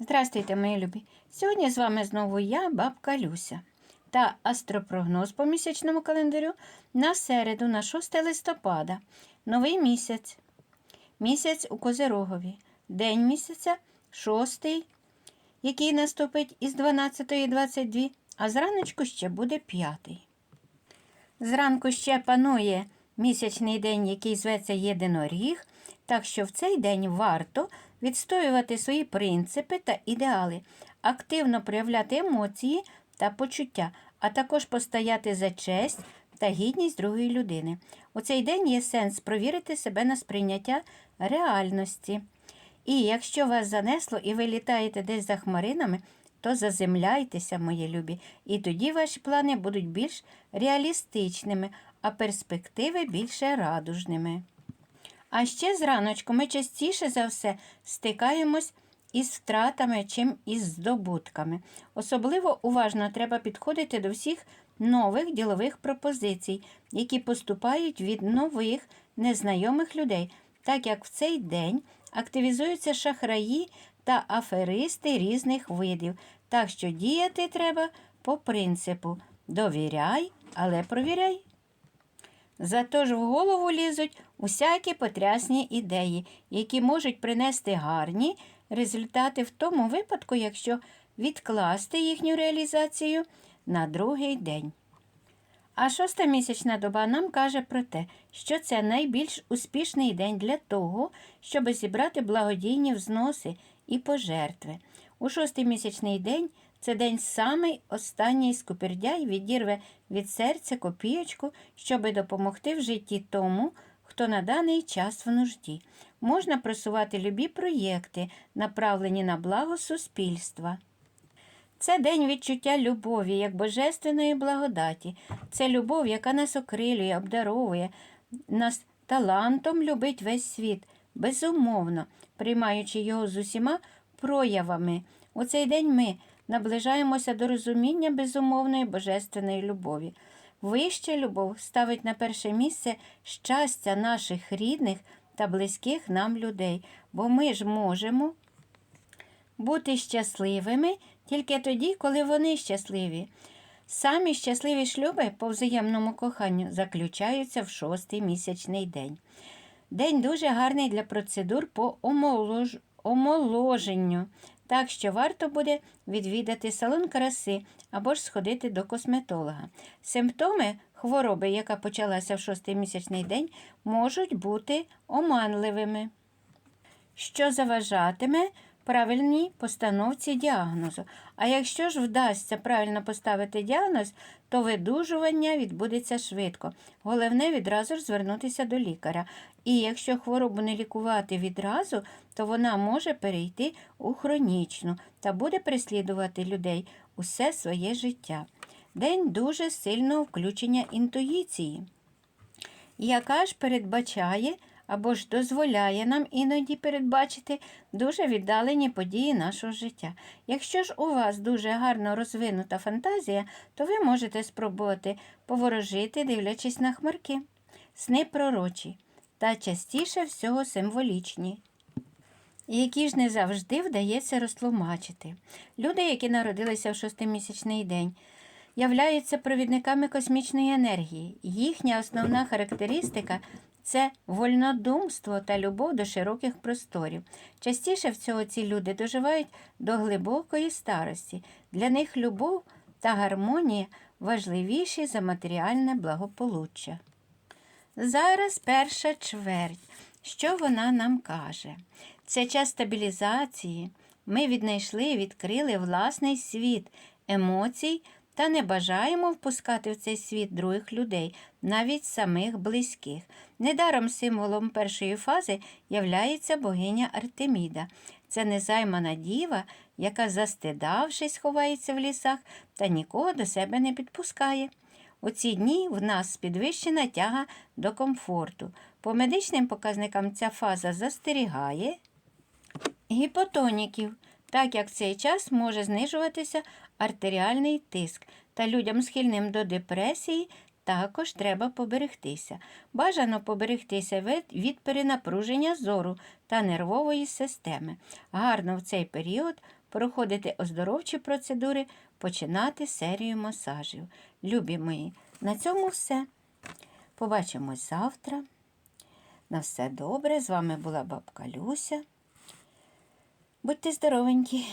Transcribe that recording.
Здравствуйте, мої любі! Сьогодні з вами знову я, бабка Люся, та астропрогноз по місячному календарю на середу, на 6 листопада. Новий місяць. Місяць у Козирогові. День місяця 6, який наступить із 12.22, а зраночку ще буде 5. Зранку ще панує місячний день, який зветься Єдиноріг, так що в цей день варто відстоювати свої принципи та ідеали, активно проявляти емоції та почуття, а також постояти за честь та гідність другої людини. У цей день є сенс провірити себе на сприйняття реальності. І якщо вас занесло і ви літаєте десь за хмаринами, то заземляйтеся, мої любі, і тоді ваші плани будуть більш реалістичними, а перспективи більше радужними. А ще зраночку ми частіше за все стикаємось із втратами, чим із здобутками. Особливо уважно треба підходити до всіх нових ділових пропозицій, які поступають від нових незнайомих людей, так як в цей день активізуються шахраї та аферисти різних видів. Так що діяти треба по принципу довіряй, але провіряй. Зато ж в голову лізуть усякі потрясні ідеї, які можуть принести гарні результати в тому випадку, якщо відкласти їхню реалізацію на другий день. А шоста місячна доба нам каже про те, що це найбільш успішний день для того, щоб зібрати благодійні взноси і пожертви. У шостий місячний день це день самий останній скупердяй відірве від серця копійочку, щоби допомогти в житті тому, хто на даний час в нужді. Можна просувати любі проєкти, направлені на благо суспільства. Це день відчуття любові, як божественної благодаті. Це любов, яка нас окрилює, обдаровує, нас талантом любить весь світ, безумовно, приймаючи його з усіма проявами. У цей день ми наближаємося до розуміння безумовної божественної любові. Вища любов ставить на перше місце щастя наших рідних та близьких нам людей, бо ми ж можемо бути щасливими тільки тоді, коли вони щасливі. Самі щасливі шлюби по взаємному коханню заключаються в шостий місячний день. День дуже гарний для процедур по омолож... омоложенню, так що варто буде відвідати салон краси або ж сходити до косметолога. Симптоми хвороби, яка почалася в шостий місячний день, можуть бути оманливими що заважатиме правильній постановці діагнозу. А якщо ж вдасться правильно поставити діагноз, то видужування відбудеться швидко. Головне відразу ж звернутися до лікаря. І якщо хворобу не лікувати відразу, то вона може перейти у хронічну та буде переслідувати людей усе своє життя. День дуже сильного включення інтуїції яка ж передбачає або ж дозволяє нам іноді передбачити дуже віддалені події нашого життя. Якщо ж у вас дуже гарно розвинута фантазія, то ви можете спробувати поворожити, дивлячись на хмарки, сни пророчі та частіше всього символічні. Які ж не завжди вдається розтлумачити. Люди, які народилися в шостимісячний день, являються провідниками космічної енергії. Їхня основна характеристика це вольнодумство та любов до широких просторів. Частіше всього ці люди доживають до глибокої старості. Для них любов та гармонія важливіші за матеріальне благополуччя. Зараз перша чверть. Що вона нам каже? Це час стабілізації. Ми віднайшли і відкрили власний світ емоцій та не бажаємо впускати в цей світ других людей, навіть самих близьких. Недаром символом першої фази являється богиня Артеміда. Це незаймана діва, яка, застидавшись, ховається в лісах та нікого до себе не підпускає. У ці дні в нас підвищена тяга до комфорту. По медичним показникам ця фаза застерігає гіпотоніків, так як в цей час може знижуватися артеріальний тиск, та людям схильним до депресії також треба поберегтися. Бажано поберегтися від, перенапруження зору та нервової системи. Гарно в цей період проходити оздоровчі процедури, починати серію масажів. Любі мої, на цьому все. Побачимось завтра. На все добре. З вами була бабка Люся. Будьте здоровенькі.